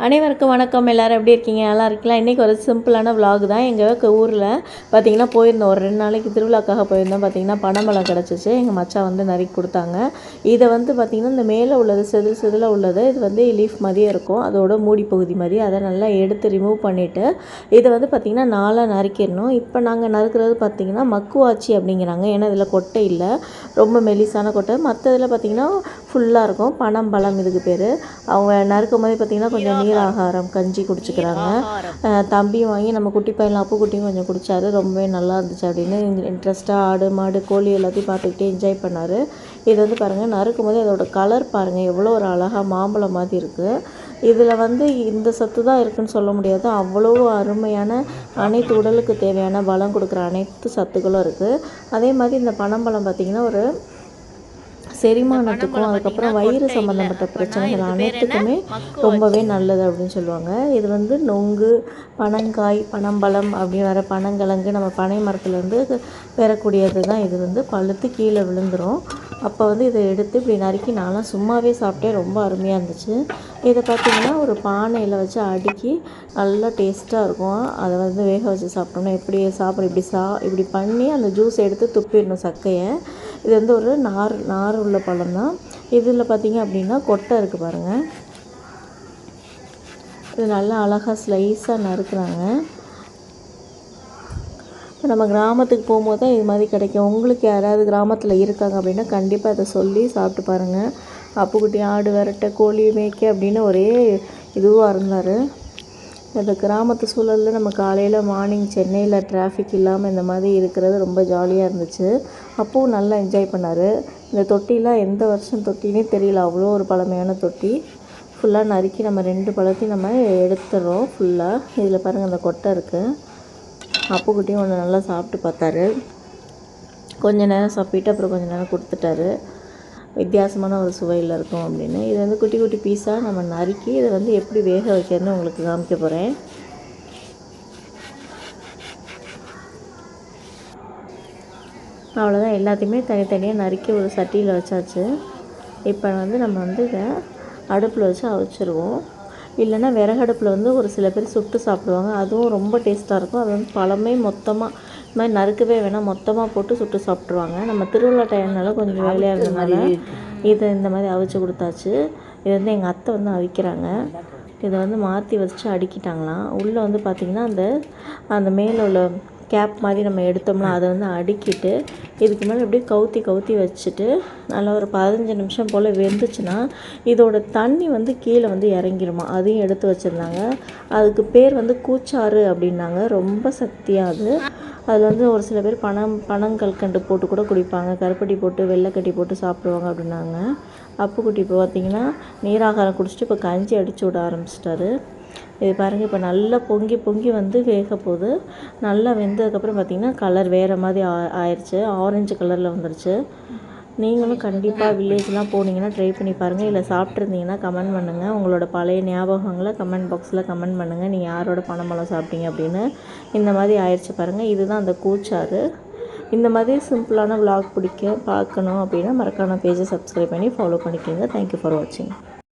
அனைவருக்கும் வணக்கம். எல்லோரும் எப்படி இருக்கீங்க? நல்லா இருக்கலாம் இன்றைக்கி ஒரு சிம்பிளான விலாக் தான். எங்கள் ஊரில் பார்த்தீங்கன்னா போயிருந்தோம். ஒரு ரெண்டு நாளைக்கு திருவிழாக்காக போயிருந்தோம். பார்த்தீங்கன்னா பனம்பழம் கிடச்சிச்சு. எங்கள் மச்சா வந்து நறுக்கி கொடுத்தாங்க. இதை வந்து பார்த்திங்கன்னா இந்த மேலே உள்ளது செதில் செதில் உள்ளது இது வந்து லீஃப் மாதிரியே இருக்கும். அதோட மூடி பகுதி மாதிரி. அதை நல்லா எடுத்து ரிமூவ் பண்ணிவிட்டு இதை வந்து பார்த்திங்கன்னா நாளாக நறுக்கிடணும். இப்போ நாங்கள் நறுக்கிறது பார்த்திங்கன்னா மக்குவாச்சி அப்படிங்கிறாங்க. ஏன்னா இதில் கொட்டை இல்லை. ரொம்ப மெலிசான கொட்டை. மற்றதில் பார்த்திங்கன்னா ஃபுல்லாக இருக்கும். பனம்பழம் இதுக்கு பேர். அவங்க நறுக்கும் போது பார்த்திங்கன்னா கொஞ்சம் நீராகாரம் கஞ்சி குடிச்சுக்கிறாங்க. தம்பி வாங்கி நம்ம குட்டி பையன் அப்பு குட்டியும் கொஞ்சம் குடிச்சாரு. ரொம்பவே நல்லா இருந்துச்சு அப்படின்னு இன்ட்ரெஸ்ட்டாக ஆடு மாடு கோழி எல்லாத்தையும் பார்த்துக்கிட்டே என்ஜாய் பண்ணார். இது வந்து பாருங்கள் நறுக்கும் போது அதோட கலர் பாருங்கள் எவ்வளோ ஒரு அழகாக மாம்பழம் மாதிரி இருக்குது இதில் வந்து இந்த சத்து தான் இருக்குன்னு சொல்ல முடியாது. அவ்வளோ அருமையான அனைத்து உடலுக்கு தேவையான பலம் கொடுக்குற அனைத்து சத்துக்களும் இருக்குது அதே மாதிரி இந்த பனம்பழம் பார்த்திங்கன்னா ஒரு செரிமானத்துக்கும் அதுக்கப்புறம் வயிறு சம்மந்தப்பட்ட பிரச்சனைகள் அனைத்துக்குமே ரொம்பவே நல்லது அப்படின்னு சொல்லுவாங்க. இது வந்து நொங்கு பனங்காய் பனம்பழம் அப்படின்னு வர பனங்கிழங்கு நம்ம பனை மரத்துலேருந்து பெறக்கூடியது தான் இது வந்து பழுத்து கீழே விழுந்துரும். அப்போ வந்து இதை எடுத்து இப்படி நறுக்கி நான்லாம் சும்மாவே சாப்பிட்டே ரொம்ப அருமையாக இருந்துச்சு. இதை பார்த்திங்கன்னா ஒரு பானையில் வச்சு அடுக்கி நல்லா டேஸ்ட்டாக இருக்கும். அதை வந்து வேக வச்சு சாப்பிட்டோம்னா எப்படி சாப்பிட இப்படி சா இப்படி பண்ணி அந்த ஜூஸ் எடுத்து துப்பிடணும் சக்கையை. இது வந்து ஒரு நார் நார் உள்ள பழம் தான். இதில் பார்த்தீங்க அப்படின்னா கொட்டை இருக்குது பாருங்கள் இது நல்லா அழகாக ஸ்லைஸாக நறுக்கிறாங்க. இப்போ நம்ம கிராமத்துக்கு போகும்போது தான் இது மாதிரி கிடைக்கும். உங்களுக்கு யாராவது கிராமத்தில் இருக்காங்க அப்படின்னா கண்டிப்பாக அதை சொல்லி சாப்பிட்டு பாருங்கள் அப்புக்குட்டி ஆடு விரட்ட கோழி மேய்க்க அப்படின்னு ஒரே இதுவாக இருந்தார். இந்த கிராமத்து சூழலில் நம்ம காலையில் மார்னிங் சென்னையில் டிராஃபிக் இல்லாமல் இந்த மாதிரி இருக்கிறது ரொம்ப ஜாலியாக இருந்துச்சு. அப்போவும் நல்லா என்ஜாய் பண்ணார். இந்த தொட்டிலாம் எந்த வருஷம் தொட்டினே தெரியல. அவ்வளோ ஒரு பழமையான தொட்டி. ஃபுல்லாக நறுக்கி நம்ம ரெண்டு பழத்தையும் நம்ம எடுத்துடுறோம் ஃபுல்லாக இதில் பாருங்கள் அந்த கொட்டை இருக்குது அப்புக்குட்டியும் ஒன்று நல்லா சாப்பிட்டு பார்த்தாரு. கொஞ்ச நேரம் சாப்பிட்டு அப்புறம் கொஞ்ச நேரம் கொடுத்துட்டாரு. வித்தியாசமான ஒரு சுவையில் இருக்கும் அப்படின்னு. இது வந்து குட்டி குட்டி பீஸாக நம்ம நறுக்கி இதை வந்து எப்படி வேக வைக்கிறதுன்னு உங்களுக்கு காமிக்க போகிறேன் அவ்வளோதான் எல்லாத்தையுமே தனித்தனியாக நறுக்கி ஒரு சட்டியில் வச்சாச்சு. இப்போ வந்து நம்ம வந்து இதை அடுப்பில் வச்சு அவிச்சிருவோம். இல்லைன்னா விறகடுப்பில் வந்து ஒரு சில பேர் சுட்டு சாப்பிடுவாங்க. அதுவும் ரொம்ப டேஸ்ட்டாக இருக்கும். அது வந்து பழமே மொத்தமாக இது மாதிரி நறுக்கவே வேணாம். மொத்தமாக போட்டு சுட்டு சாப்பிட்ருவாங்க நம்ம திருவிழா டைம்னால கொஞ்சம் வேலையாக இருந்ததுனால இதை இந்த மாதிரி அவிச்சு கொடுத்தாச்சு. இது வந்து எங்கள் அத்தை வந்து அவிக்கிறாங்க. இதை வந்து மாற்றி வச்சு அடுக்கிட்டாங்களாம். உள்ளே வந்து பார்த்திங்கன்னா அந்த அந்த மேலே உள்ள கேப் மாதிரி நம்ம எடுத்தோம்னா அதை வந்து அடுக்கிட்டு இதுக்கு மேலே அப்படியே கவுத்தி கவுத்தி வச்சுட்டு நல்லா ஒரு பதினஞ்சு நிமிஷம் போல் வெந்துச்சுன்னா இதோட தண்ணி வந்து கீழே வந்து இறங்கிருமா. அதையும் எடுத்து வச்சுருந்தாங்க. அதுக்கு பேர் வந்து கூச்சாறு அப்படின்னாங்க. ரொம்ப சக்தியாக அது. அதில் வந்து ஒரு சில பேர் பணம் பனங்கல்கண்டு போட்டு கூட குடிப்பாங்க. கருப்பட்டி போட்டு வெள்ளைக்கட்டி போட்டு சாப்பிடுவாங்க அப்படின்னாங்க. அப்புக்குட்டி இப்போ பார்த்தீங்கன்னா நீராகாரம் குடிச்சிட்டு இப்போ கஞ்சி அடித்து விட ஆரம்பிச்சிட்டாரு. இது பாருங்கள் இப்போ நல்லா பொங்கி பொங்கி வந்து வேக போகுது நல்லா வெந்ததுக்கப்புறம் பார்த்திங்கன்னா கலர் வேறு மாதிரி ஆ ஆயிடுச்சு ஆரஞ்சு கலரில் வந்துடுச்சு நீங்களும் கண்டிப்பாக வில்லேஜ்லாம் போனீங்கன்னா ட்ரை பண்ணி பாருங்கள் இல்லை சாப்பிட்ருந்தீங்கன்னா கமெண்ட் பண்ணுங்கள் உங்களோட பழைய ஞாபகங்களை கமெண்ட் பாக்ஸில் கமெண்ட் பண்ணுங்கள் நீங்கள் யாரோட பனம்பழம் சாப்பிட்டீங்க அப்படின்னு. இந்த மாதிரி ஆயிடுச்சு பாருங்கள் இதுதான் அந்த கூச்சாறு. இந்த மாதிரி சிம்பிளான vlog பிடிக்க பார்க்கணும் அப்படின்னா மறக்காம பேஜை சப்ஸ்கிரைப் பண்ணி ஃபாலோ பண்ணிக்கோங்க. தேங்க்யூ ஃபார் வாட்சிங்